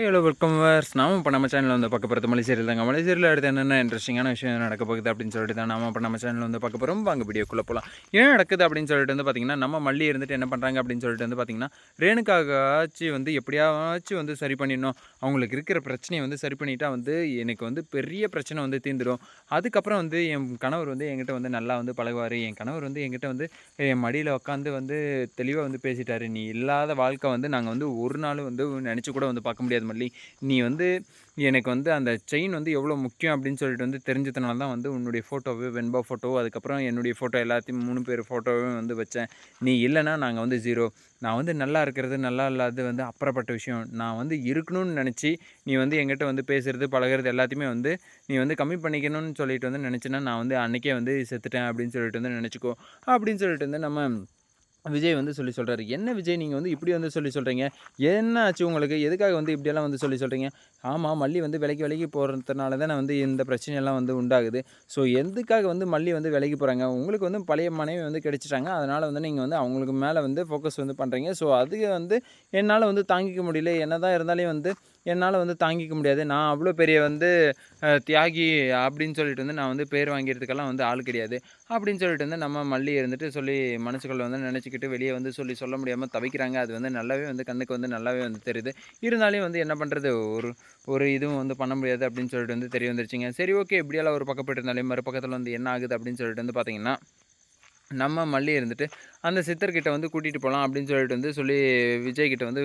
Hello welcome verse நாம இப்போ நம்ம சேனலில் வந்து பார்க்க போகிறது மலேசியரில் தாங்க. மலேசியரில் அடுத்து என்னென்ன இன்ட்ரெஸ்டிங்கான விஷயம் நடக்க போகுது அப்படின்னு சொல்லிட்டு தான் நாம இப்போ நம்ம சேனலில் வந்து பார்க்க போகிறோம் வாங்க வீடியோக்குள்ளே போகலாம் ஏன் நடக்குது அப்படின்னு சொல்லிட்டு வந்து பார்த்திங்கன்னா நம்ம மல்லி இருந்துட்டு என்ன பண்ணுறாங்க அப்படின்னு சொல்லிட்டு வந்து பார்த்திங்கன்னா ரேணுக்காகாச்சு வந்து எப்படியாச்சும் வந்து சரி பண்ணிடணும். அவங்களுக்கு இருக்கிற பிரச்சனையை வந்து சரி பண்ணிட்டா வந்து எனக்கு வந்து பெரிய பிரச்சனை வந்து தீர்ந்துடும் அதுக்கப்புறம் வந்து என் கணவர் வந்து என்கிட்ட வந்து நல்லா வந்து பழகுவார். என் கணவர் வந்து என்கிட்ட வந்து என் மடியில் உட்காந்து வந்து தெளிவாக வந்து பேசிட்டாரு. நீ இல்லாத வாழ்க்கை வந்து நாங்கள் வந்து ஒரு நாள் வந்து நினச்சி கூட வந்து பார்க்க முடியாது. மல்லி. நீ வந்து எனக்கு வந்து அந்த செயின் வந்து எவ்வளோ முக்கியம் அப்படின்னு சொல்லிட்டு வந்து தெரிஞ்சதுனால தான் வந்து உன்னுடைய ஃபோட்டோவே வெண்பா ஃபோட்டோ அதுக்கப்புறம் என்னுடைய ஃபோட்டோ எல்லாத்தையும் மூணு பேர் ஃபோட்டோவும் வந்து வச்சேன். நீ இல்லைன்னா நாங்கள் வந்து ஜீரோ நான் வந்து நல்லா இருக்கிறது நல்லா இல்லாதது வந்து அப்புறப்பட்ட விஷயம். நான் வந்து இருக்கணும்னு நினச்சி நீ வந்து எங்கிட்ட வந்து பேசுகிறது பழகிறது எல்லாத்தையுமே வந்து நீ வந்து கம்மி பண்ணிக்கணும்னு சொல்லிட்டு வந்து நினச்சினா நான் வந்து அன்றைக்கே வந்து செத்துட்டேன் அப்படின்னு சொல்லிட்டு வந்து நினச்சிக்கோ. அப்படின்னு சொல்லிட்டு வந்து நம்ம விஜய் வந்து சொல்லி சொல்கிறாரு என்ன விஜய் நீங்கள் வந்து இப்படி வந்து சொல்லி சொல்கிறீங்க என்ன ஆச்சு உங்களுக்கு? எதுக்காக வந்து இப்படியெல்லாம் வந்து சொல்லி சொல்கிறீங்க ஆமாம் மல்லி வந்து விலைக்கு விலைக்கு போகிறதுனால தான் வந்து இந்த பிரச்சனையெல்லாம் வந்து உண்டாகுது. ஸோ எதுக்காக வந்து மல்லி வந்து விலைக்கு போகிறாங்க உங்களுக்கு வந்து பழைய மனைவி வந்து கிடைச்சிட்டாங்க. அதனால் வந்து நீங்கள் வந்து அவங்களுக்கு மேலே வந்து ஃபோக்கஸ் வந்து பண்ணுறீங்க ஸோ அது வந்து என்னால் வந்து தாங்கிக்க முடியல. என்ன தான் இருந்தாலும் வந்து என்னால் வந்து தாங்கிக்க முடியாது. நான் அவ்வளோ பெரிய வந்து தியாகி அப்படின்னு சொல்லிட்டு வந்து நான் வந்து பேர் வாங்கிறதுக்கெல்லாம் வந்து ஆள் கிடையாது. அப்படின்னு சொல்லிட்டு வந்து நம்ம மல்லி இருந்துட்டு சொல்லி மனசுக்குள்ளே வந்து நினச்சிக்கிட்டு வெளியே வந்து சொல்லி சொல்ல முடியாமல் தவிக்கிறாங்க. அது வந்து நல்லாவே வந்து கண்ணுக்கு வந்து நல்லாவே வந்து தெரியுது. இருந்தாலும் வந்து என்ன பண்ணுறது ஒரு ஒரு இதுவும் வந்து பண்ண முடியாது அப்படின்னு சொல்லிட்டு வந்து தெரிய வந்துருச்சுங்க. சரி ஓகே. இப்படியெல்லாம் ஒரு பக்கப்பட்டு இருந்தாலே மறுபக்கத்தில் வந்து என்ன ஆகுது அப்படின்னு சொல்லிட்டு வந்து பார்த்தீங்கன்னா நம்ம மல்லி இருந்துட்டு அந்த சித்தர்கிட்ட வந்து கூட்டிகிட்டு போகலாம் அப்படின்னு சொல்லிட்டு வந்து சொல்லி விஜய்கிட்ட வந்து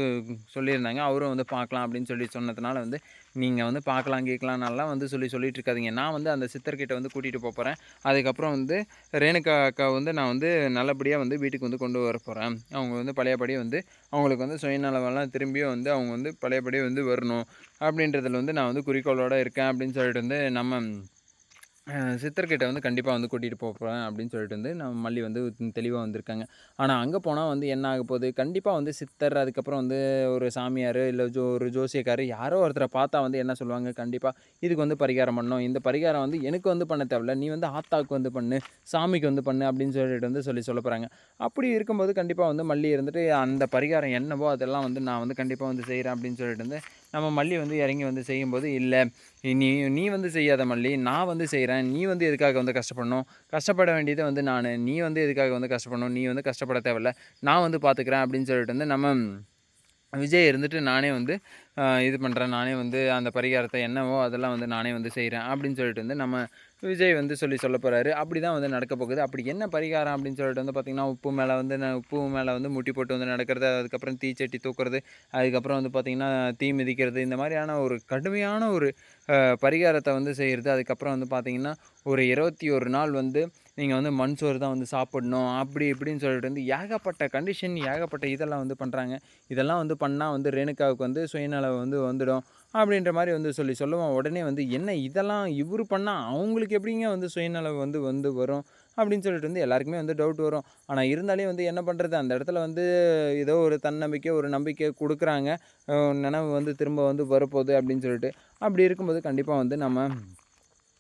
சொல்லியிருந்தாங்க. அவரும் வந்து பார்க்கலாம் அப்படின்னு சொல்லி சொன்னதுனால வந்து நீங்கள் வந்து பார்க்கலாம் கேட்கலாம்னாலாம் வந்து சொல்லி சொல்லிட்டு இருக்காதிங்க. நான் வந்து அந்த சித்தர்கிட்ட வந்து கூட்டிகிட்டு போக போகிறேன் அதுக்கப்புறம் வந்து ரேணுகா அக்கா வந்து நான் வந்து நல்லபடியாக வந்து வீட்டுக்கு வந்து கொண்டு வர போகிறேன் அவங்க வந்து பழையபடி வந்து அவங்களுக்கு வந்து சுயநலவெல்லாம் திரும்பியும் வந்து அவங்க வந்து பழையபடி வந்து வரணும் அப்படின்றதுல வந்து நான் வந்து குறிக்கோளோடு இருக்கேன் அப்படின்னு சொல்லிட்டு வந்து நம்ம சித்தர்கிட்ட வந்து கண்டிப்பாக வந்து கூட்டிகிட்டு போகிறேன் அப்படின்னு சொல்லிட்டு வந்து நம்ம மல்லி வந்து தெளிவாக வந்திருக்காங்க. ஆனால் அங்கே போனால் வந்து என்ன ஆக போகுது? கண்டிப்பாக வந்து சித்தர் அதுக்கப்புறம் வந்து ஒரு சாமியார் இல்லை ஜோ ஒரு ஜோசியக்கார் யாரோ ஒருத்தரை பார்த்தா வந்து என்ன சொல்லுவாங்க? கண்டிப்பாக இதுக்கு வந்து பரிகாரம் பண்ணணும். இந்த பரிகாரம் வந்து எனக்கு வந்து பண்ண தேவையில்ல. நீ வந்து ஆத்தாவுக்கு வந்து பண்ணு சாமிக்கு வந்து பண்ணு அப்படின்னு சொல்லிட்டு வந்து சொல்லி சொல்ல போகிறாங்க அப்படி இருக்கும்போது கண்டிப்பாக வந்து மல்லி இருந்துட்டு அந்த பரிகாரம் என்னவோ அதெல்லாம் வந்து நான் வந்து கண்டிப்பாக வந்து செய்கிறேன் அப்படின்னு சொல்லிட்டு வந்து நம்ம மல்லி வந்து இறங்கி வந்து செய்யும்போது இல்லை நீ நீ வந்து செய்யாத மல்லி நான் வந்து செய்கிறேன் நீ வந்து எதுக்காக வந்து கஷ்டப்படணும்? கஷ்டப்பட வேண்டியது வந்து நான். நீ வந்து எதுக்காக வந்து கஷ்டப்படணும்? நீ வந்து கஷ்டப்பட தேவையில்ல. நான் வந்து பார்த்துக்குறேன் அப்படின்னு சொல்லிட்டு வந்து நம்ம விஜய் இருந்துட்டு நானே வந்து இது பண்ணுறேன் நானே வந்து அந்த பரிகாரத்தை என்னவோ அதெல்லாம் வந்து நானே வந்து செய்கிறேன் அப்படின்னு சொல்லிட்டு வந்து நம்ம விஜய் வந்து சொல்லி சொல்ல போகிறாரு அப்படி தான் வந்து நடக்க போகுது. அப்படி என்ன பரிகாரம் அப்படின்னு சொல்லிட்டு வந்து பார்த்திங்கன்னா உப்பு மேலே வந்து உப்பு மேலே வந்து முட்டி போட்டு வந்து நடக்கிறது அதுக்கப்புறம் தீச்சட்டி தூக்குறது அதுக்கப்புறம் வந்து பார்த்திங்கன்னா தீ மிதிக்கிறது இந்த மாதிரியான ஒரு கடுமையான ஒரு பரிகாரத்தை வந்து செய்கிறது அதுக்கப்புறம் வந்து பார்த்திங்கன்னா ஒரு இருபத்தி ஒரு நாள் வந்து நீங்கள் வந்து மண் சோறு தான் வந்து சாப்பிடணும் அப்படி இப்படின்னு சொல்லிட்டு வந்து ஏகப்பட்ட கண்டிஷன் ஏகப்பட்ட இதெல்லாம் வந்து பண்ணுறாங்க இதெல்லாம் வந்து பண்ணால் வந்து ரேணுகாவுக்கு வந்து சுயநலம் வந்து வந்துடும் அப்படின்ற மாதிரி வந்து சொல்லி சொல்லுவோம். உடனே வந்து என்ன இதெல்லாம் இவர் பண்ணால் அவங்களுக்கு எப்படிங்க வந்து சுயநலம் வந்து வந்து வரும் அப்படின்னு சொல்லிட்டு வந்து எல்லாருக்குமே வந்து டவுட் வரும். ஆனால் இருந்தாலே வந்து என்ன பண்ணுறது அந்த இடத்துல வந்து ஏதோ ஒரு தன்னம்பிக்கை ஒரு நம்பிக்கை கொடுக்குறாங்க. நினைவு வந்து திரும்ப வந்து வரப்போகுது அப்படின்னு சொல்லிட்டு. அப்படி இருக்கும்போது கண்டிப்பாக வந்து நம்ம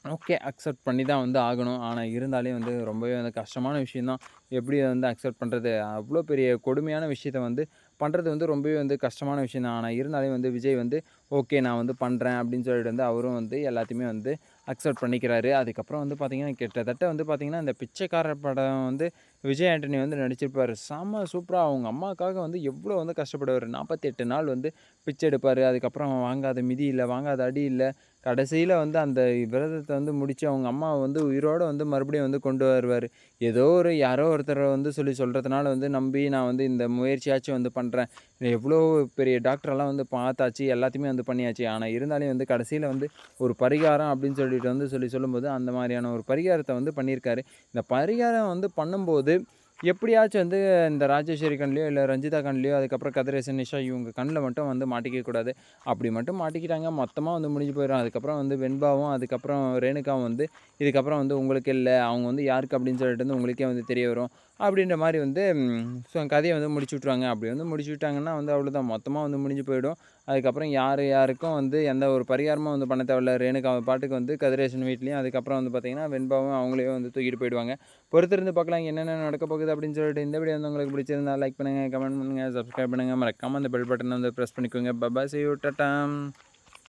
ஓகே அக்செப்ட் பண்ணி தான் வந்து ஆகணும். ஆனால் இருந்தாலே வந்து ரொம்பவே வந்து கஷ்டமான விஷயந்தான் எப்படி வந்து அக்செப்ட் பண்ணுறது அவ்வளோ பெரிய கொடுமையான விஷயத்த வந்து பண்ணுறது வந்து ரொம்பவே வந்து கஷ்டமான விஷயம் தான் ஆனால் இருந்தாலும் வந்து விஜய் வந்து ஓகே நான் வந்து பண்ணுறேன் அப்படின்னு சொல்லிட்டு வந்து அவரும் வந்து எல்லாத்தையுமே வந்து அக்செப்ட் பண்ணிக்கிறாரு. அதுக்கப்புறம் வந்து பார்த்திங்கன்னா கிட்டத்தட்ட வந்து பார்த்திங்கன்னா இந்த பிச்சைக்காரர் படம் வந்து விஜய் ஆண்டனி வந்து நடிச்சிருப்பார். செம்ம சூப்பராக அவங்க அம்மாவுக்காக வந்து எவ்வளோ வந்து கஷ்டப்படுவார். நாற்பத்தி எட்டு நாள் வந்து பிச்சை எடுப்பார். அதுக்கப்புறம் வாங்காத மிதி இல்லை வாங்காத அடி இல்லை கடைசியில் வந்து அந்த விரதத்தை வந்து முடித்து அவங்க அம்மா வந்து உயிரோடு வந்து மறுபடியும் வந்து கொண்டு வருவார். ஏதோ ஒரு யாரோ ஒருத்தரை வந்து சொல்லி சொல்கிறதுனால வந்து நம்பி நான் வந்து இந்த முயற்சியாச்சும் வந்து பண்ணுறேன் எவ்வளோ பெரிய டாக்டரெல்லாம் வந்து பார்த்தாச்சு எல்லாத்தையுமே வந்து பண்ணியாச்சு. ஆனால் இருந்தாலும் வந்து கடைசியில் வந்து ஒரு பரிகாரம் அப்படின்னு சொல்லிட்டு வந்து சொல்லி சொல்லும்போது அந்த மாதிரியான ஒரு பரிகாரத்தை வந்து பண்ணியிருக்காரு. இந்த பரிகாரம் வந்து பண்ணும்போது எப்படியாச்சும் வந்து இந்த ராஜேஸ்வரி கண்லேயோ இல்லை ரஞ்சிதா கண்லேயோ அதுக்கப்புறம் கதிரேசன் நிஷா இவங்க கண்ணில் மட்டும் வந்து மாட்டிக்கக்கூடாது அப்படி மட்டும் மாட்டிக்கிட்டாங்க. மொத்தமாக வந்து முடிஞ்சு போயிடும். அதுக்கப்புறம் வந்து வெண்பாவும் அதுக்கப்புறம் ரேணுகாவும் வந்து இதுக்கப்புறம் வந்து உங்களுக்கு இல்லை. அவங்க வந்து யாருக்கு அப்படின்னு சொல்லிட்டு வந்து உங்களுக்கே வந்து தெரிய வரும். அப்படின்ற மாதிரி வந்து ஸோ கதையை வந்து முடிச்சு விட்ருவாங்க அப்படி வந்து முடிச்சு விட்டாங்கன்னா வந்து அவ்வளோதான் மொத்தமாக வந்து முடிஞ்சு போயிடும். அதுக்கப்புறம் யார் யாருக்கும் வந்து எந்த ஒரு பரிகாரமும் வந்து பண்ண தேவையில்ல. ரேணுகா பாட்டுக்கு வந்து கதிரேசன் வீட்லேயும். அதுக்கப்புறம் வந்து பார்த்திங்கன்னா வெண்பாவும் அவங்களே வந்து தூக்கிட்டு போயிடுவாங்க. பொறுத்திருந்து பார்க்கலாம் என்னென்ன நடக்க போகுது அப்படின்னு சொல்லிட்டு இந்த வீடியோ வந்து உங்களுக்கு பிடிச்சிருந்தா லைக் பண்ணுங்கள் கமெண்ட் பண்ணுங்கள் சப்ஸ்கிரைப் பண்ணுங்கள் மறக்காமல் அந்த பெல் பட்டனை வந்து ப்ரெஸ் பண்ணிக்கோங்க. பபா செய்யூ டட்டாம்